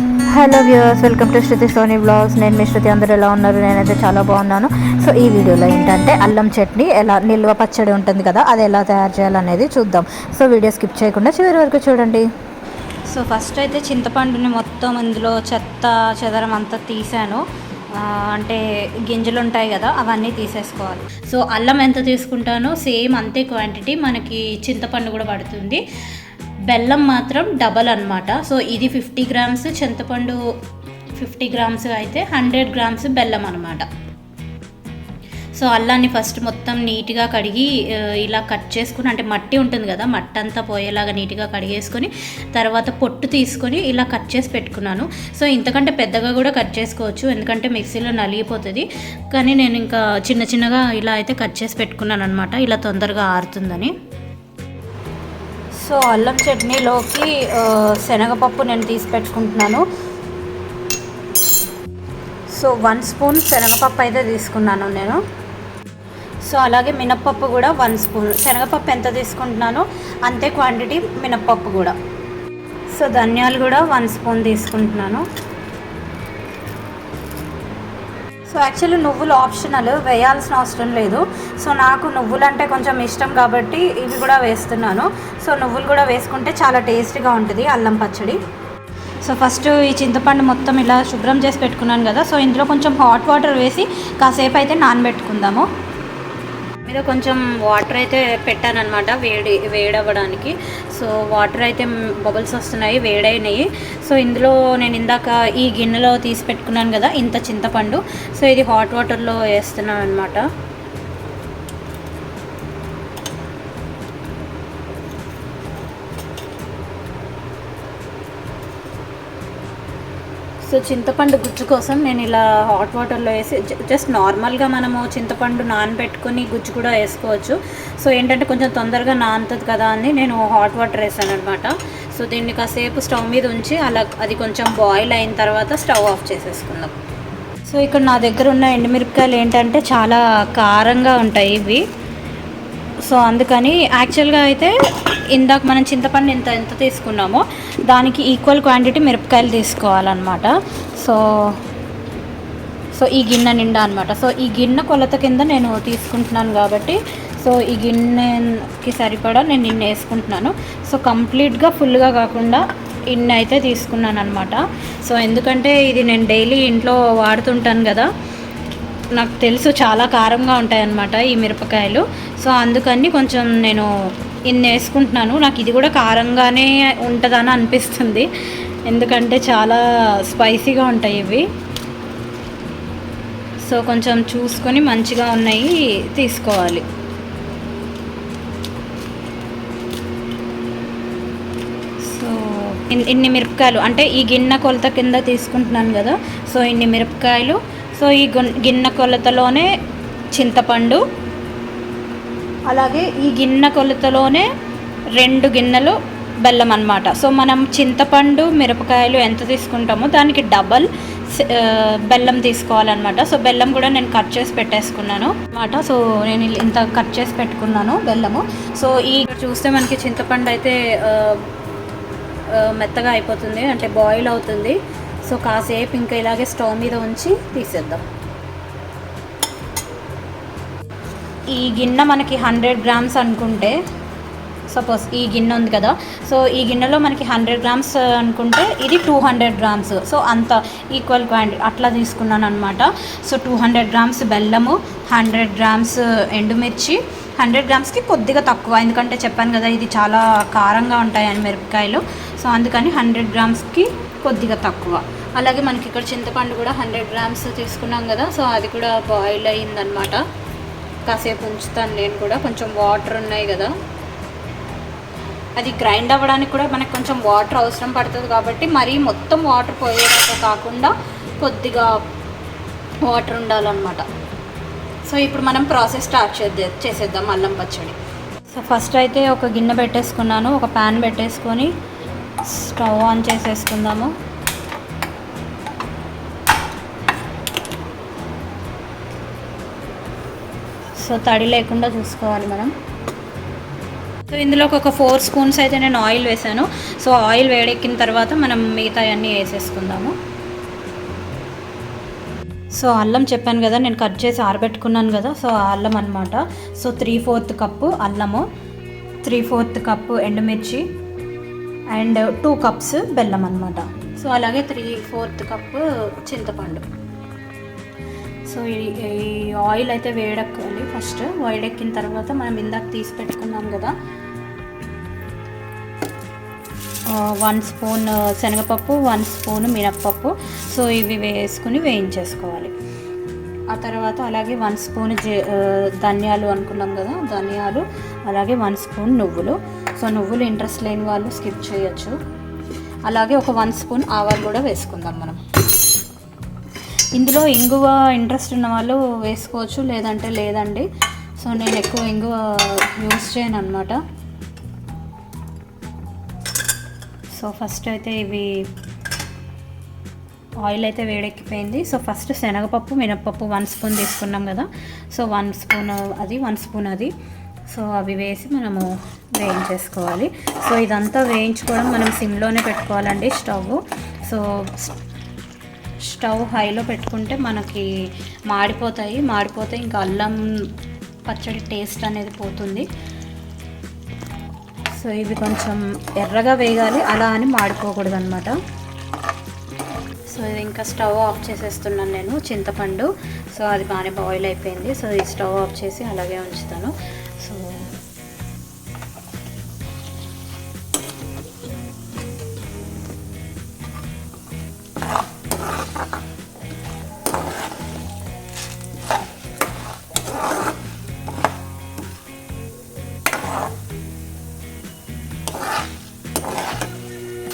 Hello viewers welcome to Shruti Soni blogs. నేను మీ శృతి అందరూ ఎలా ఉన్నారు? నేనైతే చాలా బాగున్నాను. సో ఈ వీడియోలో ఏంటంటే అల్లం చట్నీ ఎలా నిల్వ పచ్చడి ఉంటుంది కదా అది ఎలా తయారు చేయాలనేది చూద్దాం. సో వీడియో స్కిప్ చేయకుండా చివరి వరకు చూడండి. సో ఫస్ట్ అయితే చింతపండుని మొత్తం ఇందులో చెత్త చెదరం అంతా తీసాను. అంటే గింజలు ఉంటాయి కదా అవన్నీ తీసేసుకోవాలి. సో అల్లం ఎంత తీసుకుంటానో సేమ్ అంతే క్వాంటిటీ మనకి చింతపండు కూడా పడుతుంది. బెల్లం మాత్రం డబల్ అనమాట సో ఇది ఫిఫ్టీ గ్రామ్స్ చింతపండు ఫిఫ్టీ గ్రామ్స్ అయితే హండ్రెడ్ గ్రామ్స్ బెల్లం అనమాట సో అల్లాన్ని ఫస్ట్ మొత్తం నీట్గా కడిగి ఇలా కట్ చేసుకుని అంటే మట్టి ఉంటుంది కదా మట్టి అంతా పోయేలాగా నీట్గా కడిగేసుకొని తర్వాత పొట్టు తీసుకొని ఇలా కట్ చేసి పెట్టుకున్నాను. సో ఇంతకంటే పెద్దగా కూడా కట్ చేసుకోవచ్చు ఎందుకంటే మిక్సీలో నలిగిపోతుంది. కానీ నేను ఇంకా చిన్న చిన్నగా ఇలా అయితే కట్ చేసి పెట్టుకున్నాను అనమాట ఇలా తొందరగా ఆరుతుందని. సో అల్లం చట్నీలోకి శనగపప్పు నేను తీసి పెట్టుకుంటున్నాను. సో వన్ స్పూన్ శనగపప్పు అయితే తీసుకున్నాను నేను. సో అలాగే మినప్పప్పు కూడా వన్ స్పూన్. శనగపప్పు ఎంత తీసుకుంటున్నానో? అంతే క్వాంటిటీ మినప్పప్పు కూడా. సో ధనియాలు కూడా వన్ స్పూన్ తీసుకుంటున్నాను. సో యాక్చువల్లీ నువ్వులు ఆప్షనల్ వేయాల్సిన అవసరం లేదు. సో నాకు నువ్వులు అంటే కొంచెం ఇష్టం కాబట్టి ఇవి కూడా వేస్తున్నాను. సో నువ్వులు కూడా వేసుకుంటే చాలా టేస్టీగా ఉంటుంది అల్లం పచ్చడి. సో ఫస్ట్ ఈ చింతపండు మొత్తం ఇలా శుభ్రం చేసి పెట్టుకున్నాను కదా. సో ఇందులో కొంచెం హాట్ వాటర్ వేసి కాసేపు అయితే నానబెట్టుకుందాము. మీద కొంచెం వాటర్ అయితే పెట్టాను వేడి వేడవ్వడానికి. సో వాటర్ అయితే బబుల్స్ వస్తున్నాయి వేడైనాయి. సో ఇందులో నేను ఇందాక ఈ గిన్నెలో తీసి పెట్టుకున్నాను కదా ఇంత చింతపండు. సో ఇది హాట్ వాటర్లో వేస్తున్నాను అనమాట సో చింతపండు గుజ్జు కోసం నేను ఇలా హాట్ వాటర్లో వేసి జ- జస్ట్ నార్మల్గా మనము చింతపండు నానబెట్టుకొని గుజ్జు కూడా వేసుకోవచ్చు. సో ఏంటంటే కొంచెం తొందరగా నానుతుంది కదా అని నేను హాట్ వాటర్ వేసాను అనమాట సో దీన్ని కాసేపు స్టవ్ మీద ఉంచి అలా అది కొంచెం బాయిల్ అయిన తర్వాత స్టవ్ ఆఫ్ చేసేసుకుందాం. సో ఇక్కడ నా దగ్గర ఉన్న ఎండుమిరపకాయలు ఏంటంటే చాలా కారంగా ఉంటాయి ఇవి. సో అందుకని యాక్చువల్గా అయితే ఇందాక మనం చింతపండు ఎంత ఎంత తీసుకున్నామో దానికి ఈక్వల్ క్వాంటిటీ మిరపకాయలు తీసుకోవాలన్నమాట. సో సో ఈ గిన్నె నిండా అనమాట సో ఈ గిన్నె కొలత కింద నేను తీసుకుంటున్నాను కాబట్టి సో ఈ గిన్నెకి సరిపడా నేను నిన్న వేసుకుంటున్నాను. సో కంప్లీట్గా ఫుల్గా కాకుండా ఇన్ని అయితే తీసుకున్నాను అనమాట సో ఎందుకంటే ఇది నేను డైలీ ఇంట్లో వాడుతుంటాను కదా నాకు తెలుసు చాలా కారంగా ఉంటాయన్నమాట ఈ మిరపకాయలు. సో అందుకని కొంచెం నేను ఇన్ని వేసుకుంటున్నాను. నాకు ఇది కూడా కారంగానే ఉంటుందని అనిపిస్తుంది. ఎందుకంటే చాలా స్పైసీగా ఉంటాయి ఇవి. సో కొంచెం చూసుకొని మంచిగా ఉన్నాయి తీసుకోవాలి. సో ఇన్- ఇన్ని మిరపకాయలు అంటే ఈ గిన్నె కొలత కింద తీసుకుంటున్నాను కదా. సో ఇన్ని మిరపకాయలు సో ఈ గిన్నె కొలతలోనే చింతపండు. అలాగే ఈ గిన్నె కొలతలోనే రెండు గిన్నెలు బెల్లం అన్నమాట. సో మనం చింతపండు మిరపకాయలు ఎంత తీసుకుంటామో దానికి డబల్ బెల్లం తీసుకోవాలన్నమాట. సో బెల్లం కూడా నేను కట్ చేసి పెట్టేసుకున్నాను అనమాట సో నేను ఇంత కట్ చేసి పెట్టుకున్నాను బెల్లము. సో ఈ చూస్తే మనకి చింతపండు అయితే మెత్తగా అయిపోతుంది అంటే బాయిల్ అవుతుంది. సో కాసేపు ఇంకా ఇలాగే స్టవ్ మీద ఉంచి తీసేద్దాం. ఈ గిన్నె మనకి హండ్రెడ్ గ్రామ్స్ అనుకుంటే సపోజ్ ఈ గిన్నె ఉంది కదా సో ఈ గిన్నెలో మనకి హండ్రెడ్ గ్రామ్స్ అనుకుంటే ఇది టూ హండ్రెడ్ గ్రామ్స్. సో అంత ఈక్వల్ క్వాంటిటీ అట్లా తీసుకున్నాను అనమాట సో టూ హండ్రెడ్ గ్రామ్స్ బెల్లము హండ్రెడ్ గ్రామ్స్ ఎండుమిర్చి హండ్రెడ్ గ్రామ్స్కి కొద్దిగా తక్కువ. ఎందుకంటే చెప్పాను కదా ఇది చాలా కారంగా ఉంటాయని మిరపకాయలు. సో అందుకని హండ్రెడ్ గ్రామ్స్కి కొద్దిగా తక్కువ. అలాగే మనకి ఇక్కడ చింతపండు కూడా హండ్రెడ్ గ్రామ్స్ తీసుకున్నాం కదా సో అది కూడా బాయిల్ అయ్యిందనమాట కాసేపు ఉంచుతాను నేను కూడా కొంచెం వాటర్ ఉన్నాయి కదా. అది గ్రైండ్ అవ్వడానికి కూడా మనకు కొంచెం వాటర్ అవసరం పడుతుంది కాబట్టి మరీ మొత్తం వాటర్ పోయేదాకా కాకుండా కొద్దిగా వాటర్ ఉండాలన్నమాట. సో ఇప్పుడు మనం ప్రాసెస్ స్టార్ట్ చేద్దాం చేసేద్దాం అల్లం పచ్చడి. సో ఫస్ట్ అయితే ఒక గిన్నె పెట్టేసుకున్నాను ఒక ప్యాన్ పెట్టేసుకొని స్టవ్ ఆన్ చేసేసుకుందాము. సో తడి లేకుండా చూసుకోవాలి మనం. సో ఇందులోకి ఒక ఫోర్ స్పూన్స్ అయితే నేను ఆయిల్ వేసాను. సో ఆయిల్ వేడెక్కిన తర్వాత మనం మిగతా అన్నీ వేసేసుకుందాము. సో అల్లం చెప్పాను కదా నేను కట్ చేసి ఆరబెట్టుకున్నాను కదా సో ఆ అల్లం అనమాట సో త్రీ ఫోర్త్ కప్పు అల్లము త్రీ ఫోర్త్ కప్పు ఎండుమిర్చి అండ్ టూ కప్స్ బెల్లం అనమాట సో అలాగే త్రీ ఫోర్త్ కప్పు చింతపండు. సో ఈ ఈ ఆయిల్ అయితే వేడెక్కాలి ఫస్ట్. వేడెక్కిన తర్వాత మనం ఇందాక తీసి పెట్టుకున్నాం కదా. వన్ స్పూన్ శనగపప్పు వన్ స్పూన్ మినప్పప్పు. సో ఇవి వేసుకుని వేయించేసుకోవాలి. ఆ తర్వాత అలాగే వన్ స్పూన్ ధనియాలు అనుకున్నాం కదా ధనియాలు అలాగే వన్ స్పూన్ నువ్వులు. సో నువ్వులు ఇంట్రెస్ట్ లేని వాళ్ళు స్కిప్ చేయొచ్చు. అలాగే ఒక వన్ స్పూన్ ఆవాలు కూడా వేసుకుందాం మనం. ఇందులో ఇంగువ ఇంట్రెస్ట్ ఉన్న వాళ్ళు వేసుకోవచ్చు లేదంటే లేదండి. సో నేను ఎక్కువ ఇంగువ యూస్ చేయను అనమాట సో ఫస్ట్ అయితే ఇవి ఆయిల్ అయితే వేడెక్కిపోయింది. సో ఫస్ట్ శనగపప్పు మినప్పప్పు వన్ స్పూన్ తీసుకున్నాం కదా. సో వన్ స్పూన్ అది వన్ స్పూన్ అది. సో అవి వేసి మనము వేయించేసుకోవాలి. సో ఇదంతా వేయించుకోవడం మనం సిమ్లోనే పెట్టుకోవాలండి స్టవ్. సో స్టవ్ హైలో పెట్టుకుంటే మనకి మాడిపోతాయి. మాడిపోతే ఇంకా అల్లం పచ్చడి టేస్ట్ అనేది పోతుంది. సో ఇవి కొంచెం ఎర్రగా వేగాలి. అలా అని మాడిపోకూడదు అనమాట సో ఇది ఇంకా స్టవ్ ఆఫ్ చేసేస్తున్నాను నేను చింతపండు. సో అది బాగానే బాయిల్ అయిపోయింది. సో ఈ స్టవ్ ఆఫ్ చేసి అలాగే ఉంచుతాను.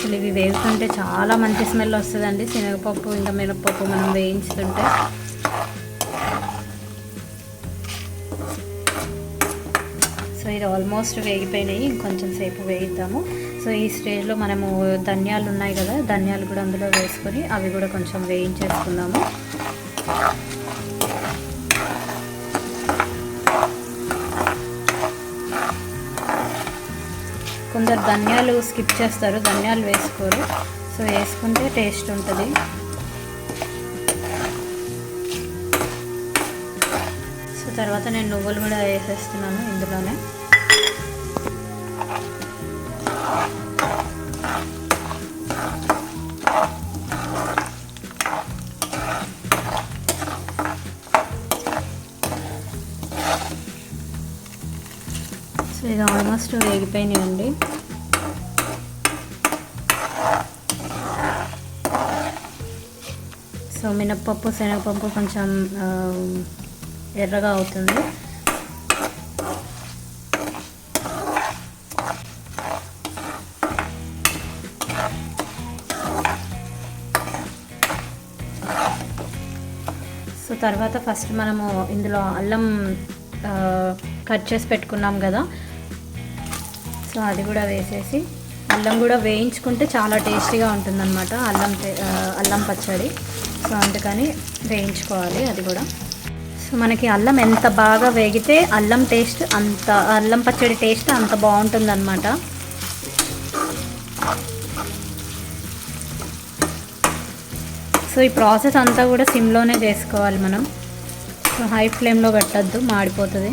అసలు ఇవి వేగుతుంటే చాలా మంచి స్మెల్ వస్తుందండి. శనగపప్పు ఇంకా మినపప్పు మనం వేయించుతుంటే. సో ఇది ఆల్మోస్ట్ వేగిపోయినాయి. ఇంకొంచెం సేపు వేయిద్దాము. సో ఈ స్టేజ్లో మనము ధనియాలు ఉన్నాయి కదా ధనియాలు కూడా అందులో వేసుకొని అవి కూడా కొంచెం వేయించేసుకుందాము. కొందరు ధనియాలు స్కిప్ చేస్తారు ధనియాలు వేసుకోరు. సో వేసుకుంటే టేస్ట్ ఉంటుంది. సో తర్వాత నేను నువ్వులు కూడా వేసేస్తున్నాను ఇందులోనే. ఇది ఆల్మోస్ట్ వేగిపోయినాయండి. సో మినప్పప్పు శనగపప్పు కొంచెం ఎర్రగా అవుతుంది. సో తర్వాత ఫస్ట్ మనము ఇందులో అల్లం కట్ చేసి పెట్టుకున్నాం కదా. సో అది కూడా వేసేసి అల్లం కూడా వేయించుకుంటే చాలా టేస్టీగా ఉంటుందన్నమాట అల్లం అల్లం పచ్చడి. సో అందుకని వేయించుకోవాలి అది కూడా. సో మనకి అల్లం ఎంత బాగా వేగితే అల్లం టేస్ట్ అంత అల్లం పచ్చడి టేస్ట్ అంత బాగుంటుందన్నమాట. సో ఈ ప్రాసెస్ అంతా కూడా సిమ్లోనే చేసుకోవాలి మనం. సో హై ఫ్లేమ్లో పెట్టద్దు మాడిపోతుంది.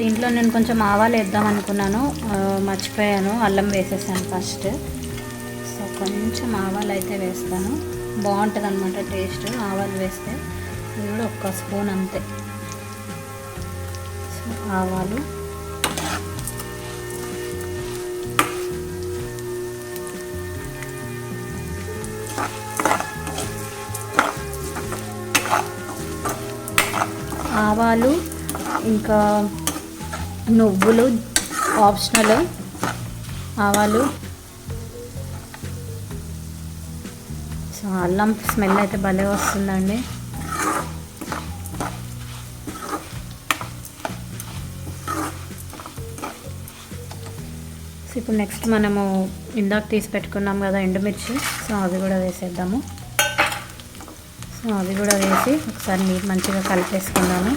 దీంట్లో నేను కొంచెం ఆవాలు వేద్దాం అనుకున్నాను. మర్చిపోయాను. అల్లం వేసేసాను ఫస్ట్. సో కొంచెం ఆవాలు అయితే వేస్తాను. బాగుంటుంది అనమాట టేస్ట్ ఆవాలు వేస్తే. ఇది కూడా ఒక్క స్పూన్ అంతే. సో ఆవాలు. ఆవాలు ఇంకా నువ్వులు ఆప్షనల్ ఆవాలు. సో అల్లం స్మెల్ అయితే భలే వస్తుందండి. సో ఇప్పుడు నెక్స్ట్ మనము ఇందాక తీసి పెట్టుకున్నాం కదా ఎండుమిర్చి సో అవి కూడా వేసేద్దాము. సో అవి కూడా వేసి ఒకసారి నీరు మంచిగా కలిపేసుకుందాము.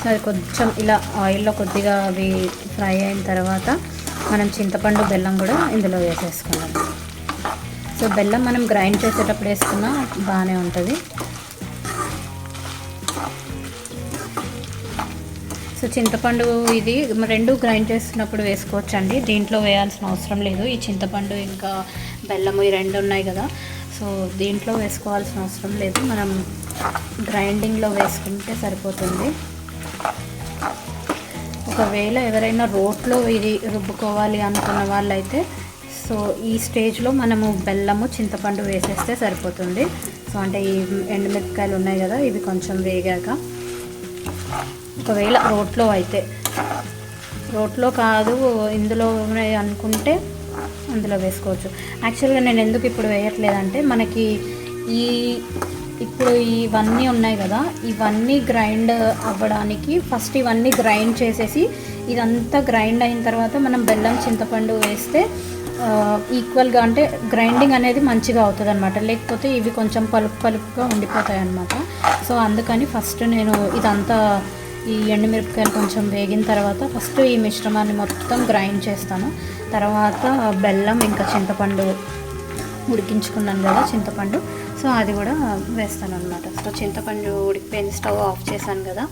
సో అది కొంచెం ఇలా ఆయిల్లో కొద్దిగా అవి ఫ్రై అయిన తర్వాత మనం చింతపండు బెల్లం కూడా ఇందులో వేసేసుకున్నాం సో బెల్లం మనం గ్రైండ్ చేసేటప్పుడు వేసుకున్నా బాగానే ఉంటుంది. సో చింతపండు ఇది రెండు గ్రైండ్ చేస్తున్నప్పుడు వేసుకోవచ్చు అండి దీంట్లో వేయాల్సిన అవసరం లేదు. ఈ చింతపండు ఇంకా బెల్లము ఈ రెండు ఉన్నాయి కదా. సో దీంట్లో వేసుకోవాల్సిన అవసరం లేదు. మనం గ్రైండింగ్లో వేసుకుంటే సరిపోతుంది. ఒకవేళ ఎవరైనా రోట్లో ఇది రుబ్బుకోవాలి అనుకున్న వాళ్ళైతే సో ఈ స్టేజ్లో మనము బెల్లము చింతపండు వేసేస్తే సరిపోతుంది. సో అంటే ఈ ఎండుమిరపకాయలు ఉన్నాయి కదా ఇవి కొంచెం వేగాక. ఒకవేళ రోట్లో అయితే రోట్లో కాదు ఇందులో ఉన్నాయి అనుకుంటే అందులో వేసుకోవచ్చు. యాక్చువల్గా నేను ఎందుకు ఇప్పుడు వేయట్లేదంటే మనకి ఈ ఇప్పుడు ఇవన్నీ ఉన్నాయి కదా ఇవన్నీ గ్రైండ్ అవ్వడానికి ఫస్ట్ ఇవన్నీ గ్రైండ్ చేసేసి ఇదంతా గ్రైండ్ అయిన తర్వాత మనం బెల్లం చింతపండు వేస్తే ఈక్వల్గా అంటే గ్రైండింగ్ అనేది మంచిగా అవుతుంది అనమాట లేకపోతే ఇవి కొంచెం పలుపు పలుపుగా ఉండిపోతాయి అనమాట సో అందుకని ఫస్ట్ నేను ఇదంతా ఈ ఎండుమిరపకాయలు కొంచెం వేగిన తర్వాత ఫస్ట్ ఈ మిశ్రమాన్ని మొత్తం గ్రైండ్ చేస్తాను. తర్వాత బెల్లం ఇంకా చింతపండు ఉడికించుకున్నాను కదా చింతపండు. సో అది కూడా వేస్తాను అనమాట సో చింతపండు ఉడికిపోయింది స్టవ్ ఆఫ్ చేశాను కదా.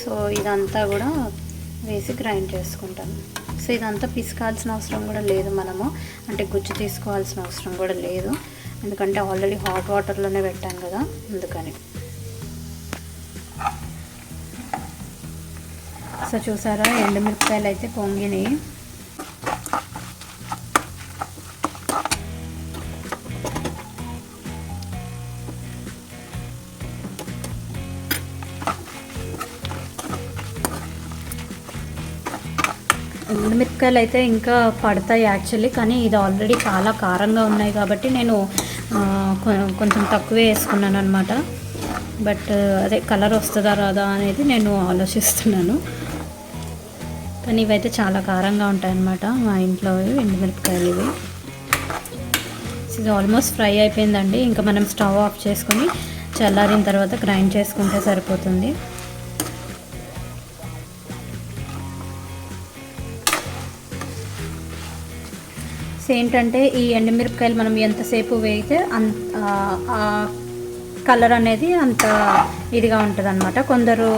సో ఇదంతా కూడా వేసి గ్రైండ్ చేసుకుంటాను. సో ఇదంతా పిసకాల్సిన అవసరం కూడా లేదు మనము. అంటే గుజ్జు తీసుకోవాల్సిన అవసరం కూడా లేదు. ఎందుకంటే ఆల్రెడీ హాట్ వాటర్లోనే పెట్టాను కదా అందుకని. సో చూసారా ఎండుమిరపకాయలు అయితే పొంగినాయి. ఎండుమిరపకాయలు అయితే ఇంకా పడతాయి యాక్చువల్లీ కానీ ఇది ఆల్రెడీ చాలా కారంగా ఉన్నాయి కాబట్టి నేను కొ- కొంచెం తక్కువే వేసుకున్నాను అనమాట బట్ అదే కలర్ వస్తుందా రాదా అనేది నేను ఆలోచిస్తున్నాను. కానీ ఇవైతే చాలా కారంగా ఉంటాయన్నమాట మా ఇంట్లో ఇవి ఎండుమిరపకాయలు ఇవి. ఇది ఆల్మోస్ట్ ఫ్రై అయిపోయిందండి. ఇంకా మనం స్టవ్ ఆఫ్ చేసుకొని చల్లారిన తర్వాత గ్రైండ్ చేసుకుంటే సరిపోతుంది. ఏంటంటే ఈ ఎండుమిరపకాయలు మనం ఎంతసేపు వేయితే అంత కలర్ అనేది అంత ఇదిగా ఉంటుంది అనమాట కొందరు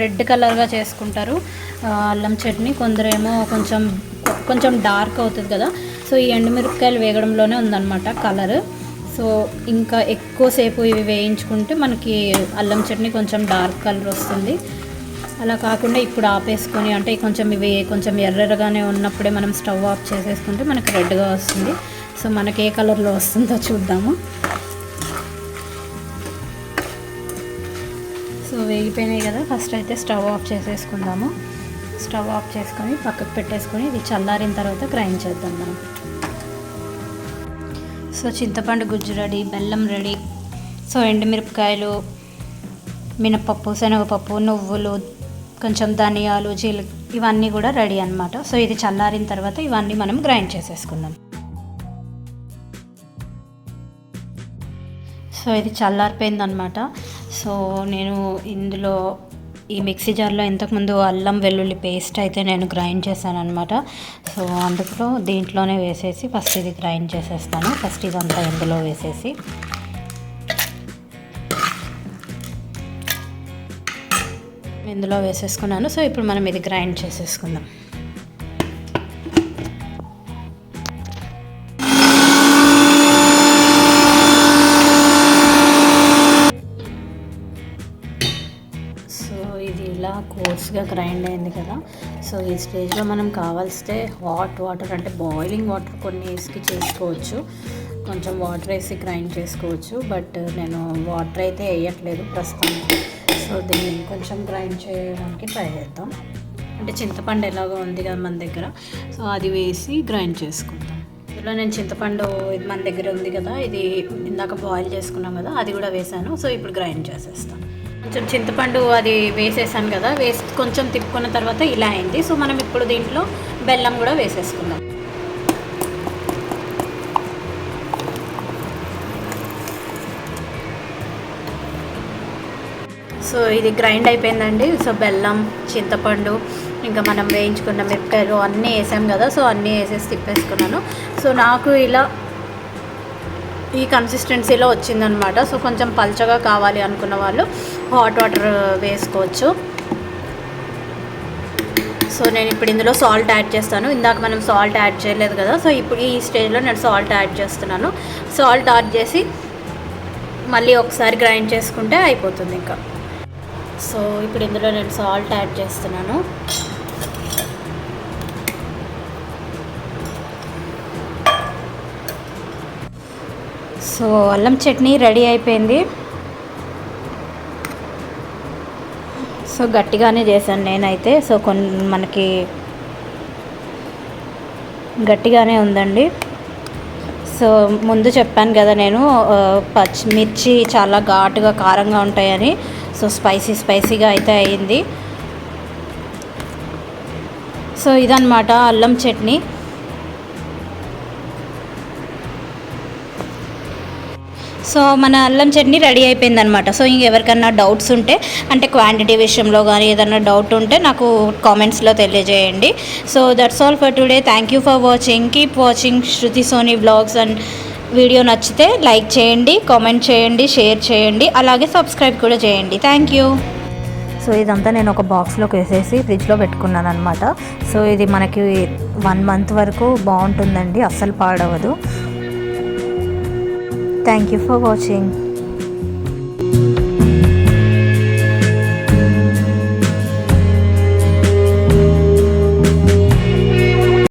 రెడ్ కలర్గా చేసుకుంటారు. అల్లం చట్నీ కొందరేమో కొంచెం కొంచెం డార్క్ అవుతుంది కదా. సో ఈ ఎండుమిరపకాయలు వేగడంలోనే ఉందన్నమాట కలర్. సో ఇంకా ఎక్కువసేపు ఇవి వేయించుకుంటే మనకి అల్లం చట్నీ కొంచెం డార్క్ కలర్ వస్తుంది. అలా కాకుండా ఇప్పుడు ఆపేసుకొని అంటే కొంచెం ఇవి కొంచెం ఎర్రగానే ఉన్నప్పుడే మనం స్టవ్ ఆఫ్ చేసేసుకుంటే మనకి రెడ్గా వస్తుంది. సో మనకి ఏ కలర్లో వస్తుందో చూద్దాము. సో వేగిపోయినాయి కదా ఫస్ట్ అయితే స్టవ్ ఆఫ్ చేసేసుకుందాము. స్టవ్ ఆఫ్ చేసుకొని పక్కకు పెట్టేసుకొని ఇది చల్లారిన తర్వాత గ్రైండ్ చేద్దాం మనం. సో చింతపండు గుజ్జు రెడీ బెల్లం రెడీ. సో ఎండుమిరపకాయలు మినపప్పు శనగపప్పు నువ్వులు కొంచెం ధనియాలు జీల ఇవన్నీ కూడా రెడీ అన్నమాట. సో ఇది చల్లారిన తర్వాత ఇవన్నీ మనం గ్రైండ్ చేసేసుకుందాం. సో ఇది చల్లారిపోయింది అనమాట సో నేను ఇందులో ఈ మిక్సీ జార్లో ఇంతకుముందు అల్లం వెల్లుల్లి పేస్ట్ అయితే నేను గ్రైండ్ చేశాను అనమాట సో అందుకు దీంట్లోనే వేసేసి ఫస్ట్ ఇది గ్రైండ్ చేసేస్తాను. ఫస్ట్ ఇదంతా ఇందులో వేసేసి. ఇందులో వేసేసుకున్నాను. సో ఇప్పుడు మనం ఇది గ్రైండ్ చేసేసుకుందాం. సో ఇది ఇలా కోర్స్గా గ్రైండ్ అయింది కదా. సో ఈ స్టేజ్లో మనం కావాల్స్తే హాట్ వాటర్ అంటే బాయిలింగ్ వాటర్ కొన్ని వేసి చేసుకోవచ్చు. కొంచెం వాటర్ వేసి గ్రైండ్ చేసుకోవచ్చు. బట్ నేను వాటర్ అయితే వేయట్లేదు ప్రస్తుతం. సో దీన్ని కొంచెం గ్రైండ్ చేయడానికి ట్రై చేద్దాం. అంటే చింతపండు ఎలాగో ఉంది కదా మన దగ్గర సో అది వేసి గ్రైండ్ చేసుకుందాం. ఇందులో నేను చింతపండు ఇది మన దగ్గర ఉంది కదా ఇది ఇందాక బాయిల్ చేసుకున్నాం కదా అది కూడా వేసాను. సో ఇప్పుడు గ్రైండ్ చేసేస్తాను కొంచెం చింతపండు అది వేసేసాను కదా వేసి కొంచెం తిప్పుకున్న తర్వాత ఇలా అయింది. సో మనం ఇప్పుడు దీంట్లో బెల్లం కూడా వేసేసుకుందాం. సో ఇది గ్రైండ్ అయిపోయిందండి. సో బెల్లం చింతపండు ఇంకా మనం వేయించుకున్న మిరపకాయలు అన్నీ వేసాం కదా సో అన్నీ వేసేసి తిప్పేసుకున్నాను. సో నాకు ఇలా ఈ కన్సిస్టెన్సీలో వచ్చిందనమాట. సో కొంచెం పల్చగా కావాలి అనుకున్న వాళ్ళు హాట్ వాటర్ వేసుకోవచ్చు. సో నేను ఇప్పుడు ఇందులో సాల్ట్ యాడ్ చేస్తాను. ఇందాక మనం సాల్ట్ యాడ్ చేయలేదు కదా సో ఇప్పుడు ఈ స్టేజ్లో నేను సాల్ట్ యాడ్ చేస్తున్నాను. సాల్ట్ యాడ్ చేసి మళ్ళీ ఒకసారి గ్రైండ్ చేసుకుంటే అయిపోతుంది ఇంకా. సో ఇప్పుడు ఇందులో నేను సాల్ట్ యాడ్ చేస్తున్నాను. సో అల్లం చట్నీ రెడీ అయిపోయింది. సో గట్టిగానే చేశాను నేనైతే. సో కొన్ని మనకి గట్టిగానే ఉందండి. సో ముందు చెప్పాను కదా నేను పచ్చిమిర్చి చాలా ఘాటుగా కారంగా ఉంటాయని. సో స్పైసీ స్పైసీగా అయితే అయింది. సో ఇదన్నమాట అల్లం చట్నీ. సో మన అల్లం చట్నీ రెడీ అయిపోయిందనమాట సో ఇంకెవరికన్నా డౌట్స్ ఉంటే అంటే క్వాంటిటీ విషయంలో కానీ ఏదన్నా డౌట్ ఉంటే నాకు కామెంట్స్లో తెలియజేయండి. So that's all for today. Thank you for watching. Keep watching Shruti Soni blogs and video నచ్చితే లైక్ చేయండి కామెంట్ చేయండి షేర్ చేయండి అలాగే సబ్స్క్రైబ్ కూడా చేయండి. థ్యాంక్ యూ సో ఇదంతా నేను ఒక బాక్స్లోకి వేసేసి ఫ్రిడ్జ్లో పెట్టుకున్నాను అనమాట సో ఇది మనకి వన్ మంత్ వరకు బాగుంటుందండి అస్సలు పాడవదు. Thank you for watching